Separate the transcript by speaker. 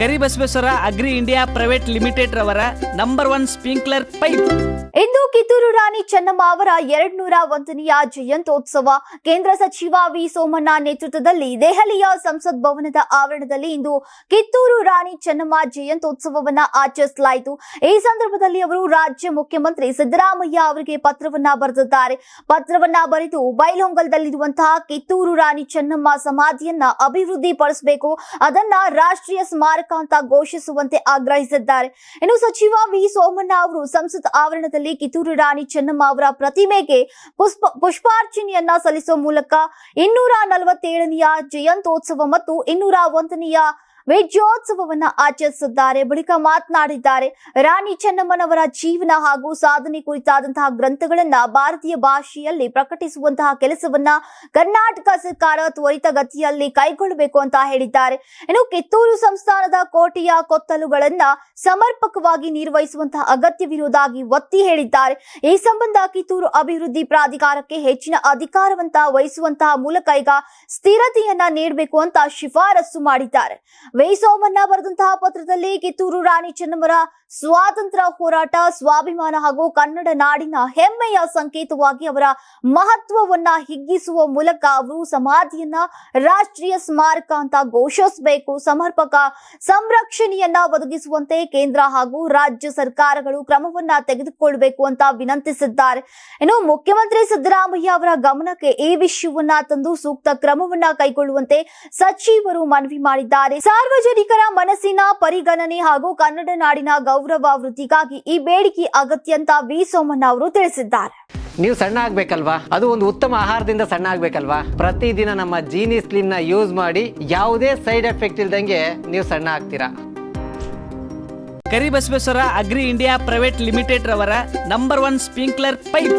Speaker 1: Karibasaveshwara agri India private limited ರವರ number one sprinkler pipe.
Speaker 2: ಇಂದು ಕಿತ್ತೂರು ರಾಣಿ ಚೆನ್ನಮ್ಮ ಅವರ ಎರಡ್ನೂರ ಒಂದನೆಯ ಜಯಂತ್ಯೋತ್ಸವ ಕೇಂದ್ರ ಸಚಿವ ವಿ ಸೋಮಣ್ಣ ನೇತೃತ್ವದಲ್ಲಿ ದೆಹಲಿಯ ಸಂಸತ್ ಭವನದ ಆವರಣದಲ್ಲಿ ಇಂದು ಕಿತ್ತೂರು ರಾಣಿ ಚೆನ್ನಮ್ಮ ಜಯಂತ್ಯೋತ್ಸವವನ್ನ ಆಚರಿಸಲಾಯಿತು. ಈ ಸಂದರ್ಭದಲ್ಲಿ ಅವರು ರಾಜ್ಯ ಮುಖ್ಯಮಂತ್ರಿ ಸಿದ್ದರಾಮಯ್ಯ ಅವರಿಗೆ ಪತ್ರವನ್ನ ಬರೆದಿದ್ದಾರೆ. ಪತ್ರವನ್ನ ಬರೆದು ಬೈಲಹೊಂಗಲದಲ್ಲಿರುವಂತಹ ಕಿತ್ತೂರು ರಾಣಿ ಚೆನ್ನಮ್ಮ ಸಮಾಧಿಯನ್ನ ಅಭಿವೃದ್ಧಿ ಪಡಿಸಬೇಕು ಅದನ್ನ ರಾಷ್ಟ್ರೀಯ ಸ್ಮಾರಕ ಅಂತ ಘೋಷಿಸುವಂತೆ ಆಗ್ರಹಿಸಿದ್ದಾರೆ. ಇನ್ನು ಸಚಿವ ವಿ. ಸೋಮಣ್ಣ ಅವರು ಸಂಸತ್ ಆವರಣದಲ್ಲಿ ಕಿತ್ತೂರು ರಾಣಿ ಚೆನ್ನಮ್ಮ ಅವರ ಪ್ರತಿಮೆಗೆ ಪುಷ್ಪ ಪುಷ್ಪಾರ್ಚನೆಯನ್ನ ಸಲ್ಲಿಸುವ ಮೂಲಕ ಇನ್ನೂರ ನಲವತ್ತೇಳನೆಯ ಜಯಂತೋತ್ಸವ ಮತ್ತು ಇನ್ನೂರ ಒಂದನೆಯ ವಿಜಯೋತ್ಸವವನ್ನ ಆಚರಿಸಿದ್ದಾರೆ ಬಳಿಕ ಮಾತನಾಡಿದ್ದಾರೆ, ರಾಣಿ ಚೆನ್ನಮ್ಮನವರ ಜೀವನ ಹಾಗೂ ಸಾಧನೆ ಕುರಿತಾದಂತಹ ಗ್ರಂಥಗಳನ್ನ ಭಾರತೀಯ ಭಾಷೆಯಲ್ಲಿ ಪ್ರಕಟಿಸುವಂತಹ ಕೆಲಸವನ್ನ ಕರ್ನಾಟಕ ಸರ್ಕಾರ ತ್ವರಿತಗತಿಯಲ್ಲಿ ಕೈಗೊಳ್ಳಬೇಕು ಅಂತ ಹೇಳಿದ್ದಾರೆ. ಇನ್ನು ಕಿತ್ತೂರು ಸಂಸ್ಥಾನದ ಕೋಟೆಯ ಕೊತ್ತಲುಗಳನ್ನ ಸಮರ್ಪಕವಾಗಿ ನಿರ್ವಹಿಸುವಂತಹ ಅಗತ್ಯವಿರುವುದಾಗಿ ಒತ್ತಿ ಹೇಳಿದ್ದಾರೆ. ಈ ಸಂಬಂಧ ಕಿತ್ತೂರು ಅಭಿವೃದ್ಧಿ ಪ್ರಾಧಿಕಾರಕ್ಕೆ ಹೆಚ್ಚಿನ ಅಧಿಕಾರವಂತ ವಹಿಸುವಂತಹ ಮೂಲಕ ಈಗ ಸ್ಥಿರತೆಯನ್ನ ನೀಡಬೇಕು ಅಂತ ಶಿಫಾರಸು ಮಾಡಿದ್ದಾರೆ. ವೈ ಸೋಮಣ್ಣ ಬರೆದಂತಹ ಪತ್ರದಲ್ಲಿ ಕಿತ್ತೂರು ರಾಣಿ ಚೆನ್ನಮ್ಮರ ಸ್ವಾತಂತ್ರ್ಯ ಹೋರಾಟ, ಸ್ವಾಭಿಮಾನ ಹಾಗೂ ಕನ್ನಡ ನಾಡಿನ ಹೆಮ್ಮೆಯ ಸಂಕೇತವಾಗಿ ಅವರ ಮಹತ್ವವನ್ನ ಹಿಗ್ಗಿಸುವ ಮೂಲಕ ಅವರು ಸಮಾಧಿಯನ್ನ ರಾಷ್ಟ್ರೀಯ ಸ್ಮಾರಕ ಅಂತ ಘೋಷಿಸಬೇಕು, ಸಮರ್ಪಕ ಸಂರಕ್ಷಣೆಯನ್ನ ಒದಗಿಸುವಂತೆ ಕೇಂದ್ರ ಹಾಗೂ ರಾಜ್ಯ ಸರ್ಕಾರಗಳು ಕ್ರಮವನ್ನ ತೆಗೆದುಕೊಳ್ಳಬೇಕು ಅಂತ ವಿನಂತಿಸಿದ್ದಾರೆ. ಇನ್ನು ಮುಖ್ಯಮಂತ್ರಿ ಸಿದ್ದರಾಮಯ್ಯ ಅವರ ಗಮನಕ್ಕೆ ಈ ವಿಷಯವನ್ನ ತಂದು ಸೂಕ್ತ ಕ್ರಮವನ್ನ ಕೈಗೊಳ್ಳುವಂತೆ ಸಚಿವರು ಮನವಿ ಮಾಡಿದ್ದಾರೆ. ಸಾರ್ವಜನಿಕರ ಮನಸ್ಸಿನ ಪರಿಗಣನೆ ಹಾಗೂ ಕನ್ನಡ ನಾಡಿನ ಗೌರವ ವೃದ್ಧಿಗಾಗಿ ಈ ಬೇಡಿಕೆ ಅಗತ್ಯ ಅಂತ ವಿ. ಸೋಮಣ್ಣ ಅವರು ತಿಳಿಸಿದ್ದಾರೆ.
Speaker 3: ನೀವು ಸಣ್ಣ ಆಗ್ಬೇಕಲ್ವಾ? ಅದು ಒಂದು ಉತ್ತಮ ಆಹಾರದಿಂದ ಸಣ್ಣ ಆಗ್ಬೇಕಲ್ವಾ? ಪ್ರತಿದಿನ ನಮ್ಮ ಜೀನಿ ಸ್ಲಿಮ್ನ ಯೂಸ್ ಮಾಡಿ ಯಾವುದೇ ಸೈಡ್ ಎಫೆಕ್ಟ್ ಇಲ್ದಂಗೆ ನೀವು ಸಣ್ಣ ಆಗ್ತೀರಾ?
Speaker 1: Karibasaveshwara agri India private limited ರವರ ನಂಬರ್ ಒನ್ ಸ್ಪ್ರಿಂಕ್ಲರ್ ಪೈಪ್